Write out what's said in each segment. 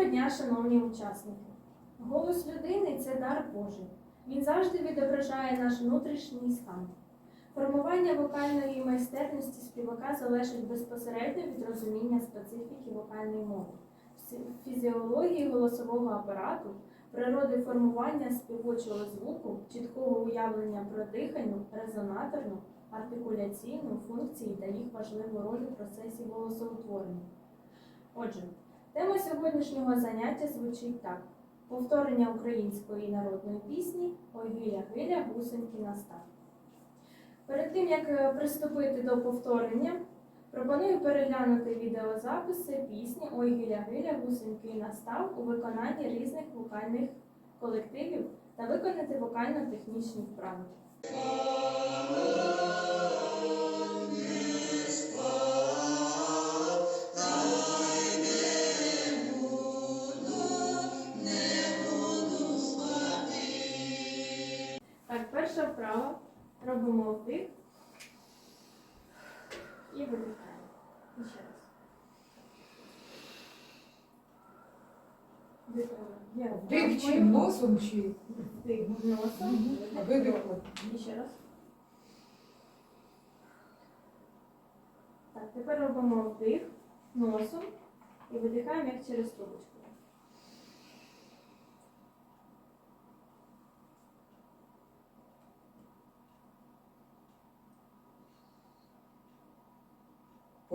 Доброго дня, шановні учасники! Голос людини це дар Божий. Він завжди відображає наш внутрішній стан. Формування вокальної майстерності співака залежить безпосередньо від розуміння специфіки вокальної мови, фізіології голосового апарату, природи формування співочого звуку, чіткого уявлення про дихальну, резонаторну, артикуляційну функції та їх важливу роль у процесі голосоутворення. Отже, тема сьогоднішнього заняття звучить так: повторення української народної пісні Ой гиля гиля гусеньки настав. Перед тим як е, приступити до повторення, пропоную переглянути відеозаписи пісні Ой гиля гиля гусеньки настав у виконанні різних вокальних колективів та виконати вокально-технічні вправи. Чи носом, чи носом. а видих от. Ще раз. Так, тепер робимо вдих носом і видихаємо як через трубочку.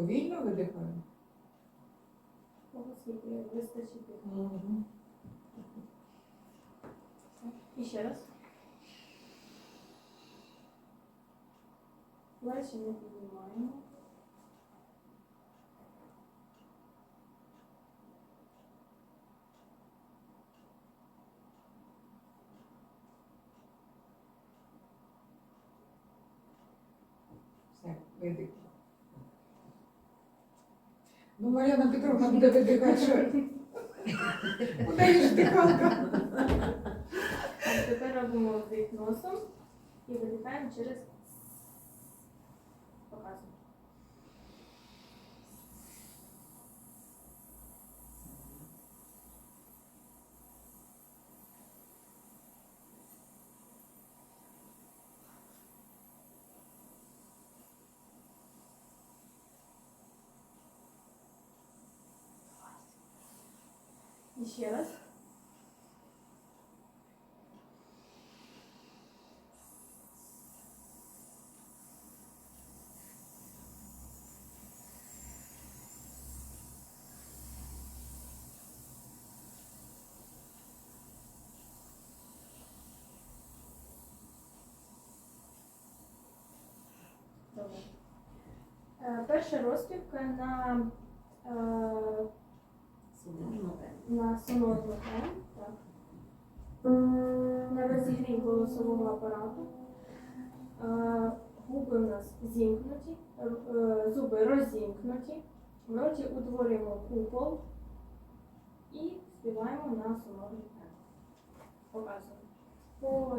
повільно видихаємо. Вистачить диху. Мгм. І ще раз. Плечі не піднімаємо. Все, видих. Ну, Мар'яна Петровна буде видихати, що неї ж дихалка. Робимо вдих носом і видихаємо через показуємо. І ще раз. Добре. Е, Перша розпівка на, е, на сонорну. Так. На розігрів голосового апарату. Е, Губи у нас зімкнуті, зуби розімкнуті. В роті утворюємо купол і співаємо на сонорну тему. Показуємо. По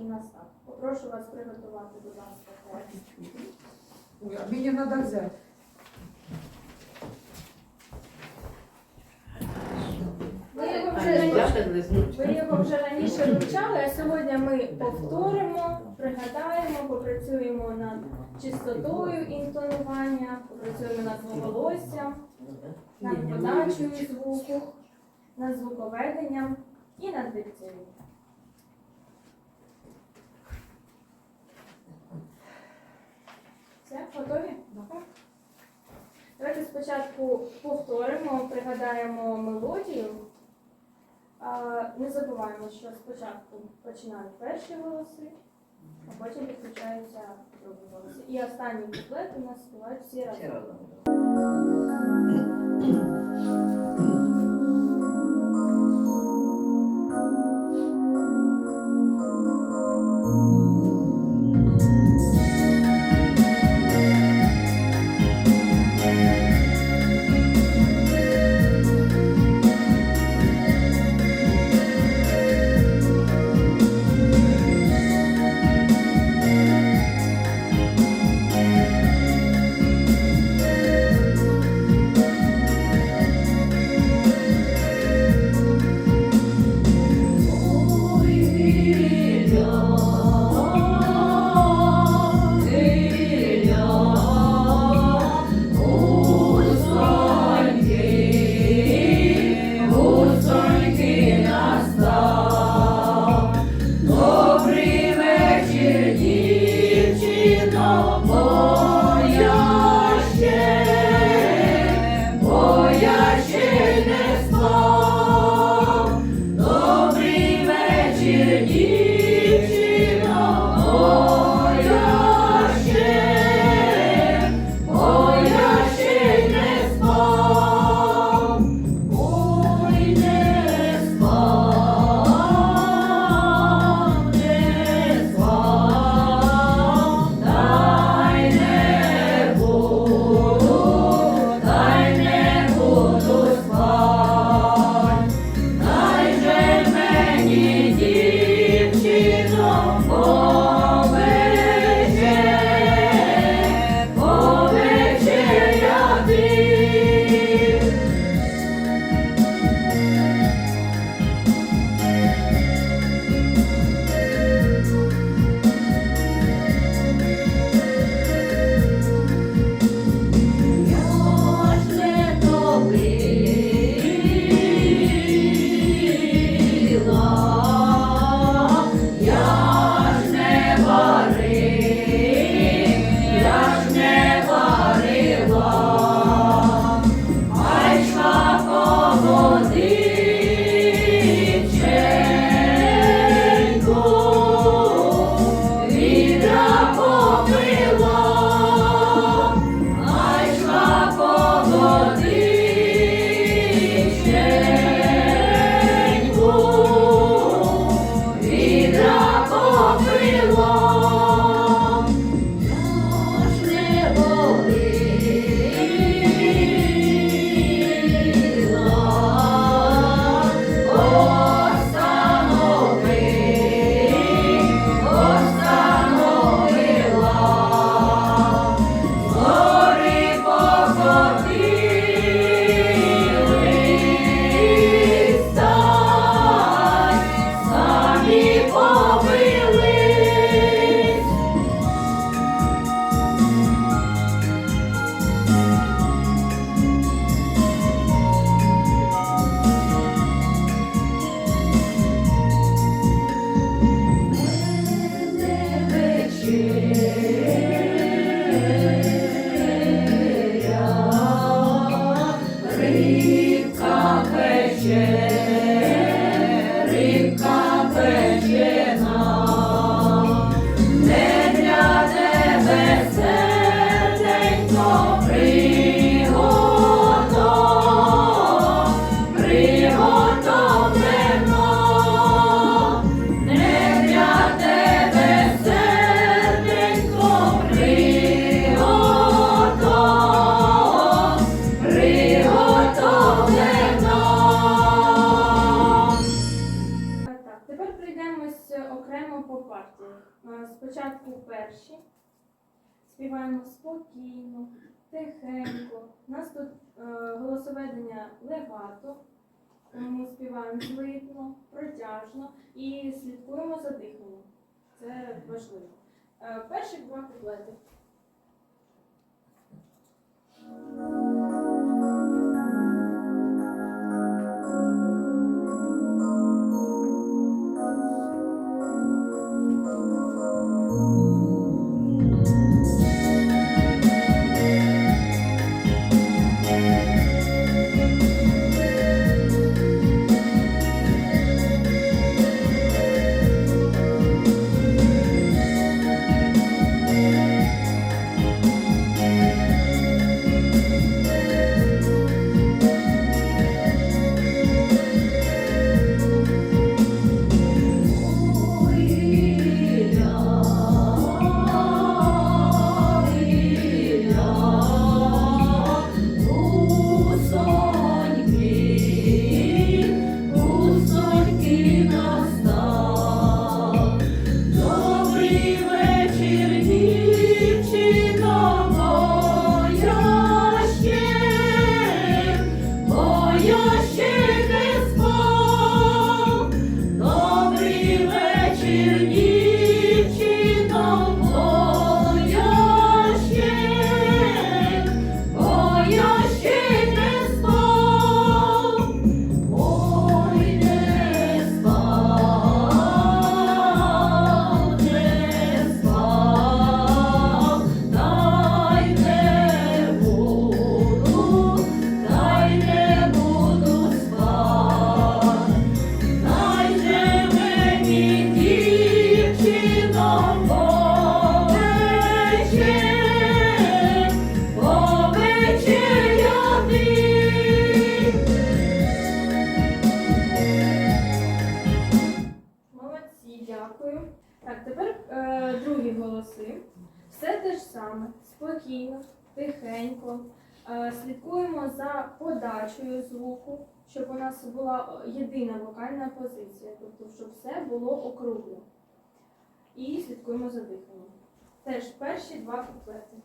гиля, настав. Попрошу вас приготувати, будь ласка, текст. Ой, а мені треба взяти. Ви його вже не? Ви його вже раніше вивчали, а сьогодні ми повторимо, пригадаємо, попрацюємо над чистотою інтонування, попрацюємо над голосом, над подачею звуку, над звуковеденням і над дикцією. Все, готові? Давайте спочатку повторимо, пригадаємо мелодію. Не забуваємо, що спочатку починають перші голоси, а потім підключаються другі голоси. І останній куплет у нас співають всі разом. Протяжно і слідкуємо за диханням. Це важливо. Е, перші два куплети. Те ж саме, спокійно, тихенько. Е, слідкуємо за подачею звуку, щоб у нас була е, єдина вокальна позиція, тобто, щоб все було округло. І слідкуємо за диханням. Теж перші два куплети.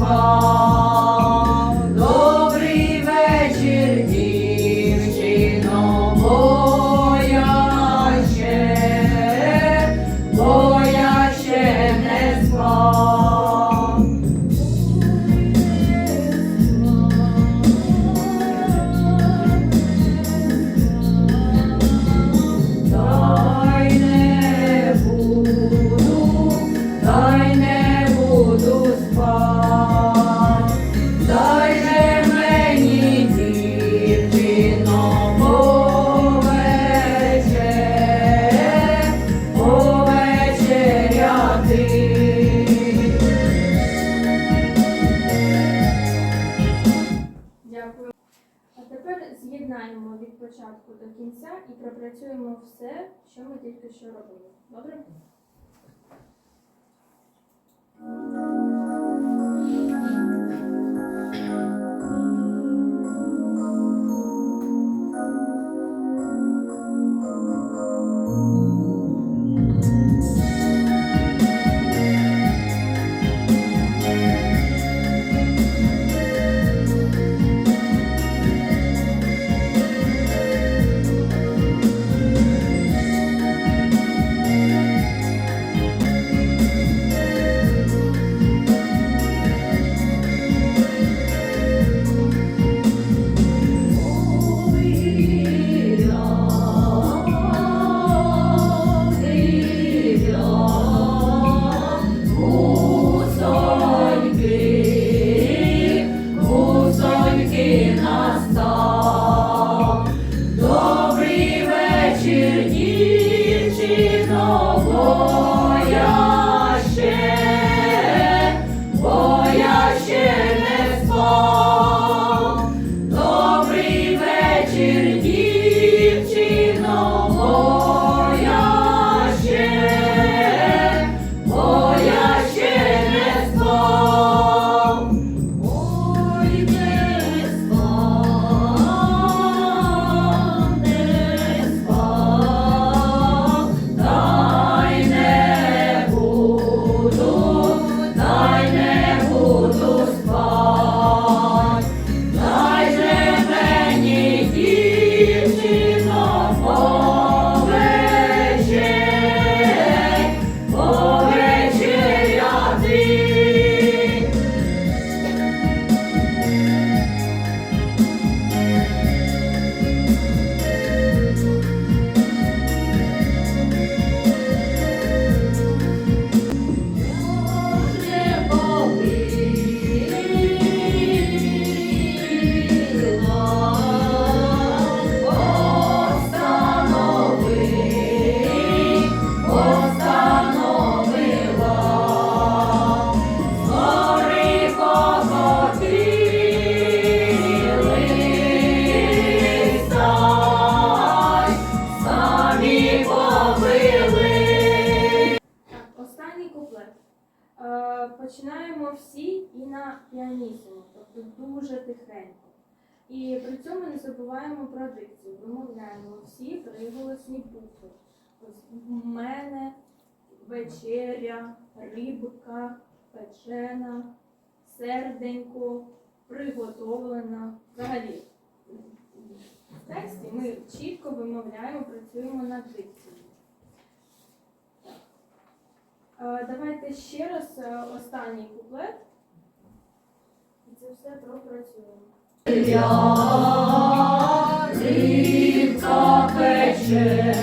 Не з'єднаємо від початку до кінця і пропрацюємо все, що ми тільки що робили. Добре? На піанісимо, тобто дуже тихенько. І при цьому не забуваємо про дикцію. Вимовляємо всі приголосні букви. В мене вечеря, рибка, печена, серденько, приготовлена. Взагалі, в тексті ми чітко вимовляємо, працюємо над дикцією. Е, Давайте ще раз е, останній куплет. Це все пропрацюємо. Рибка пече,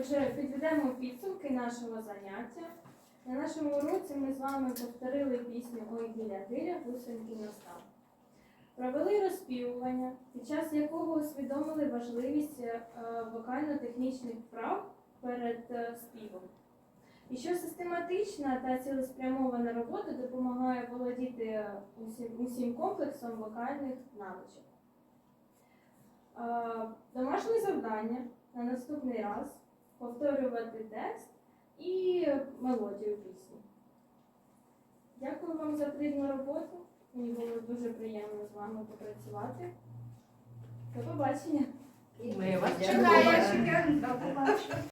Отже, підведемо підсумки нашого заняття. На нашому уроці ми з вами повторили пісню Ой гіля гиля гусенький настав. Провели розспівування, під час якого усвідомили важливість е, вокально-технічних вправ перед е, співом. І що систематична та цілеспрямована робота допомагає володіти е, усім, усім комплексом вокальних навичок. Домашнє завдання на наступний раз повторювати текст і мелодію пісні. Дякую вам за плідну роботу. Мені було дуже приємно з вами попрацювати. До побачення! Ми вас Чекаємо. чекаємо. До побачення.